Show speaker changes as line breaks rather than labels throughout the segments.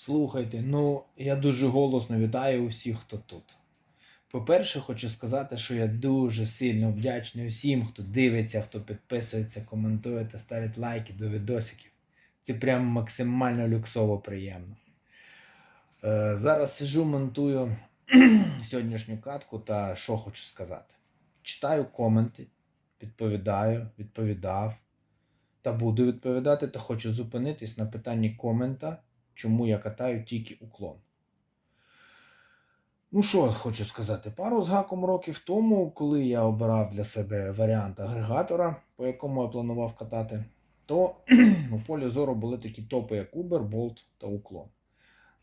Слухайте, ну я дуже голосно вітаю усіх, хто тут. По-перше, хочу сказати, що я дуже сильно вдячний усім, хто дивиться, хто підписується, коментує та ставить лайки до відосиків. Це прям максимально люксово приємно. Е, зараз сижу, монтую сьогоднішню катку та що хочу сказати. Читаю коменти, відповідаю, відповідав та буду відповідати, та хочу зупинитись на питанні комента, чому я катаю тільки уклон. Ну що хочу сказати, пару з гаком років тому, коли я обирав для себе варіант агрегатора, по якому я планував катати, то у полі зору були такі топи, як Uber, Bolt та Уклон.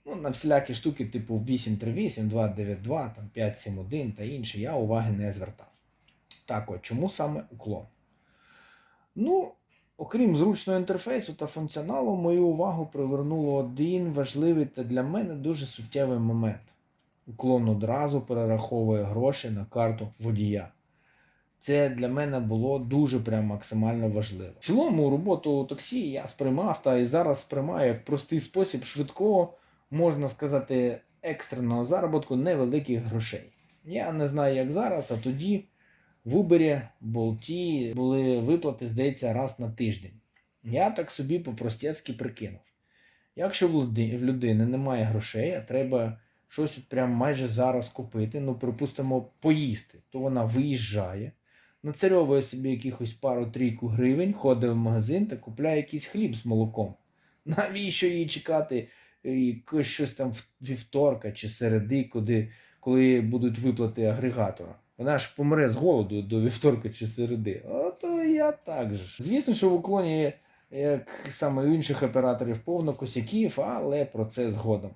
Ну, на всілякі штуки, типу 838, 292, там 571 та інші, я уваги не звертав. Так от, чому саме уклон? Ну, окрім зручного інтерфейсу та функціоналу, мою увагу привернуло один важливий та для мене дуже суттєвий момент. Уклон одразу перераховує гроші на карту водія. Це для мене було дуже прям максимально важливо. В цілому роботу таксі я сприймав та і зараз сприймаю як простий спосіб швидкого, можна сказати, екстреного заробітку невеликих грошей. Я не знаю, як зараз, а тоді в Uber, Болті були виплати, здається, раз на тиждень. Я так собі по-простецьки прикинув. Якщо в людини немає грошей, а треба щось от прям майже зараз купити, ну, припустимо, поїсти, то вона виїжджає, нацарьовує собі якихось пару-трійку гривень, ходить в магазин та купляє якийсь хліб з молоком. Навіщо їй чекати е, якось щось там вівторка чи середи, куди, коли будуть виплати агрегатора? Вона ж помре з голоду до вівторка чи середи. Ото я так же. Звісно, що в уклоні, як саме у інших операторів, повно косяків, але про це згодом.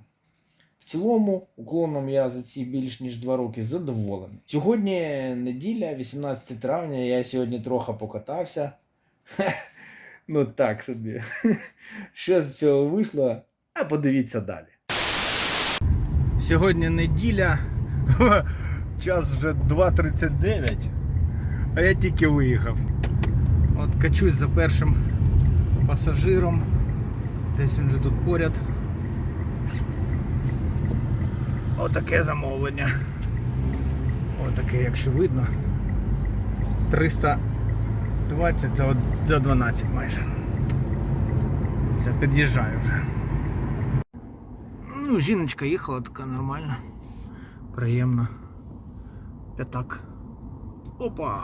В цілому, уклоном я за ці більш ніж два роки задоволений. Сьогодні неділя, 18 травня, я сьогодні трохи покатався. Ну так собі. Що з цього вийшло? А подивіться далі. Сьогодні неділя. Час вже 2.39, а я тільки виїхав. От качусь за першим пасажиром. Десь він вже тут поряд. Отаке замовлення. Отаке, якщо видно. 320 за, за 12 майже. Це під'їжджаю вже. Ну, жіночка їхала така нормальна. Приємно. П'ятак. Опа!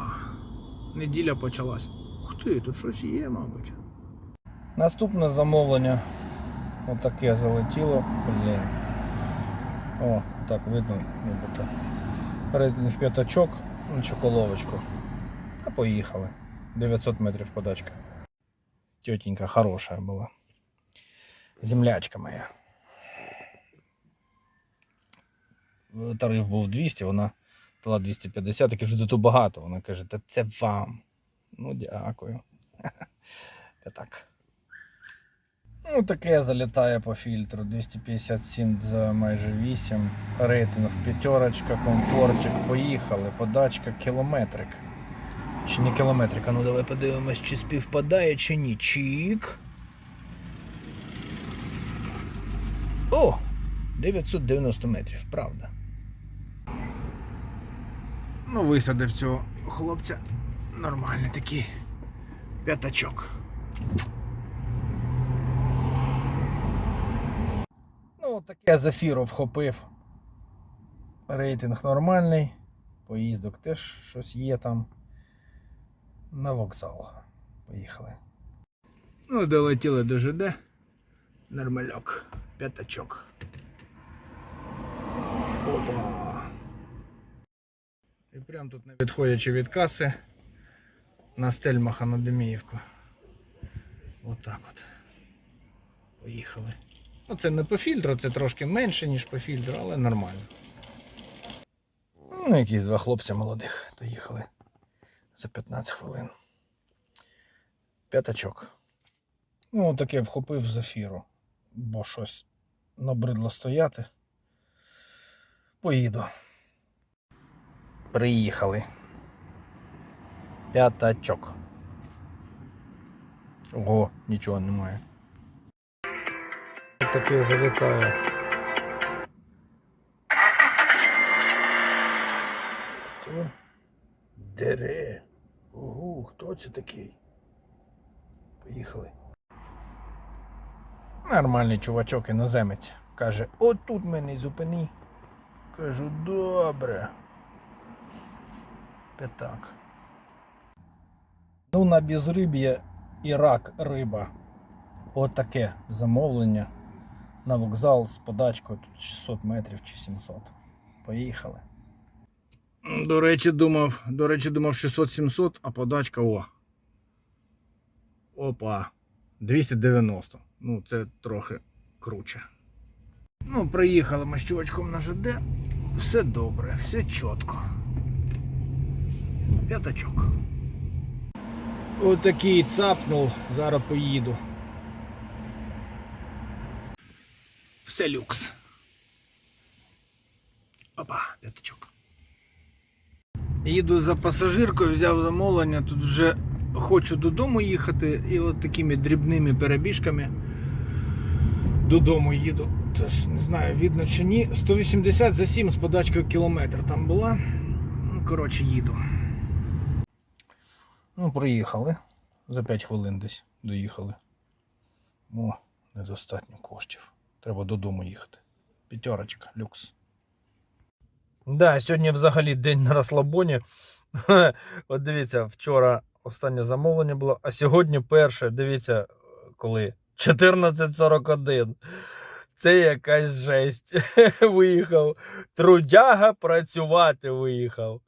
Неділя почалась. Ух ти, тут щось є, мабуть. Наступне замовлення. Отаке залетіло. Блін. О, так видно, нібито. Рейтинг п'ятачок на чоколовочку. Та поїхали. 900 метрів подачка. Тетенька хороша була. Землячка моя. Тариф був 200, вона дала 250, я кажу, тут багато. Вона каже, та це вам. Ну, дякую. Та так. Ну, таке залітає по фільтру. 257 за майже 8. Рейтинг п'ятерочка, комфортик. Поїхали. Подачка, кілометрик. Чи не кілометрик? А ну давай подивимось, чи співпадає, чи ні. Чік. О! 990 метрів, правда. Ну, висадив цього хлопця. Нормальний такий п'ятачок. Ну, таке зафіру вхопив. Рейтинг нормальний. Поїздок теж щось є там. На вокзал. Поїхали. Ну, долетіли до ЖД. Нормальок. П'ятачок. Опа. І прямо тут, не відходячи від каси, на стельмаха на Деміївку. Отак от. Поїхали. Ну, це не по фільтру, це трошки менше, ніж по фільтру, але нормально. Ну, якісь два хлопця молодих доїхали за 15 хвилин. П'ятачок. Ну, таке вхопив зафіру, бо щось набридло стояти. Поїду. Приїхали. П'ятачок. Ого, нічого немає. Таке залітає. Хто? Дере. Ого, хто це такий? Поїхали. Нормальний чувачок іноземець. Каже, отут мене зупини. Кажу, добре. П'ятак. Ну, на безриб'я і рак риба. Отаке замовлення на вокзал з подачкою тут 600 метрів чи 700. Поїхали. До речі, думав, до речі, думав 600-700, а подачка о. Опа. 290. Ну, це трохи круче. Ну, приїхали ми з чувачком на ЖД. Все добре, все чітко. П'ятачок. Отакий цапнув, зараз поїду. Все люкс. Опа, п'ятачок. Їду за пасажиркою, взяв замовлення, тут вже хочу додому їхати і от такими дрібними перебіжками додому їду. Тож не знаю, видно чи ні. 180 за 7 з подачкою кілометр там була. Ну, коротше, їду. Ну, приїхали. За 5 хвилин десь доїхали. О, недостатньо коштів. Треба додому їхати. П'ятерочка, люкс. Да, сьогодні взагалі день на розслабоні. От дивіться, вчора останнє замовлення було, а сьогодні перше, дивіться, коли 14.41. Це якась жесть. Виїхав. Трудяга працювати виїхав.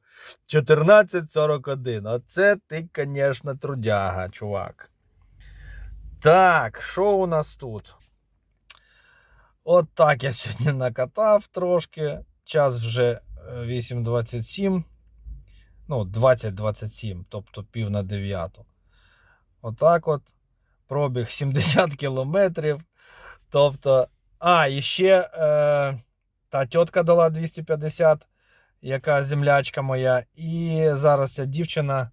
14.41. Оце ти, звісно, трудяга, чувак. Так, що у нас тут? От так я сьогодні накатав трошки. Час вже е, 8.27. Ну, 20.27, тобто пів на дев'яту. Отак от. Пробіг 70 кілометрів. Тобто, а, і ще е, та тітка дала 250, яка землячка моя. І зараз ця дівчина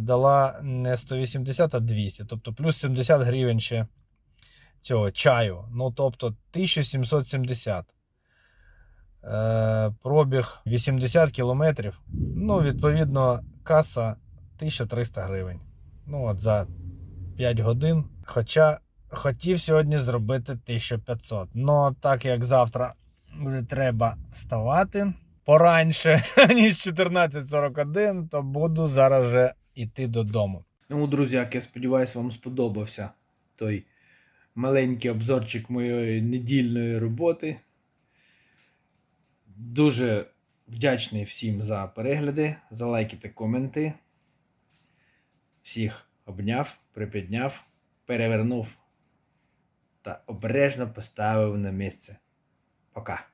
дала не 180, а 200. Тобто плюс 70 гривень ще цього чаю. Ну, тобто 1770. Е, пробіг 80 кілометрів. Ну, відповідно, каса 1300 гривень. Ну, от за 5 годин. Хоча хотів сьогодні зробити 1500. Ну, так як завтра вже треба вставати пораньше, ніж 14.41, то буду зараз вже йти додому. Ну, друзяки, я сподіваюся, вам сподобався той маленький обзорчик моєї недільної роботи. Дуже вдячний всім за перегляди, за лайки та коменти. Всіх обняв, припідняв, перевернув та обережно поставив на місце. Пока.